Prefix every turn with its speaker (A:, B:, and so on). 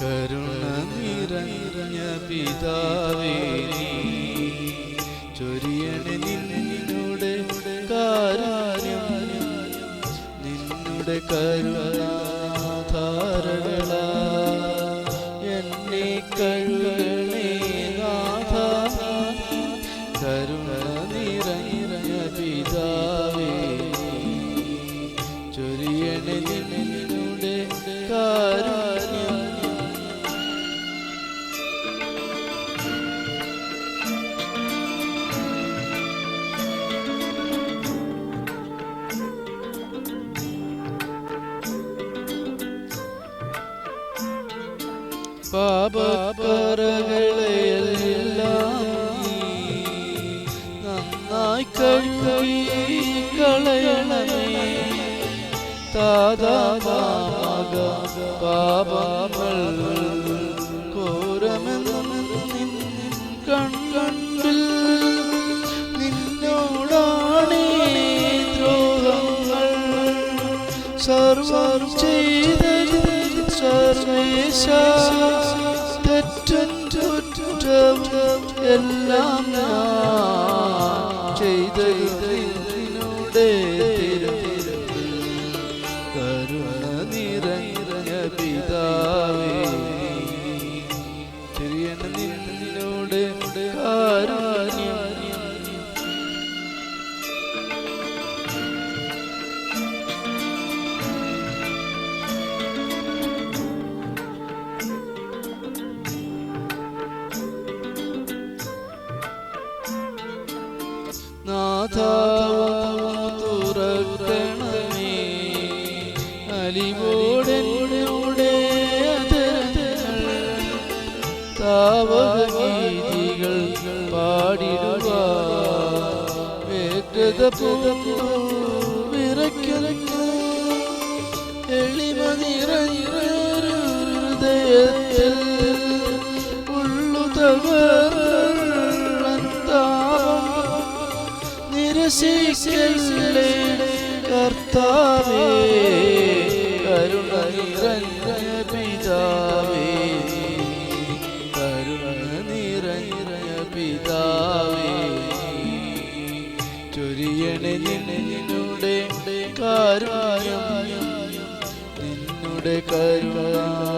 A: കരുണ നിറഞ്ഞ പിതാവേ ചൊരിയണ നിന്നുടെ കാരുണ്യം. നിന്നുടെ കരുണാധാരകളാ. എന്നെ കഴുകണേ നാഥ. കരുണ നിറഞ്ഞ പിതാവേ ചൊരിയണ നിന്നുടെ പാപക്കറകളെയെല്ലാം നന്നായി കളയണമേ ദ്രോഹങ്ങൾ സർവം ചെയ്തത് സർവേശ തെറ്റും കുറ്റവും എല്ലാം ചെയ്തതിനോടെ കരുണ നാഥാവും തുറക്കണമേ അലിവോടെ അതരങ്ങൾ താവകഗീതികൾ പാടിടുക വ്യഗ്രത വിറയ്ക്കുന്നു. എളിമ നിരസിക്കല്ലേ കർത്താവേ കരുണ നിറഞ്ഞ പിതാവേ കരുണ നിറഞ്ഞ പിതാവേ ചൊരിയണേ നിന്നുടെ കാരുണ്യം നിന്നുടെ കരുണ.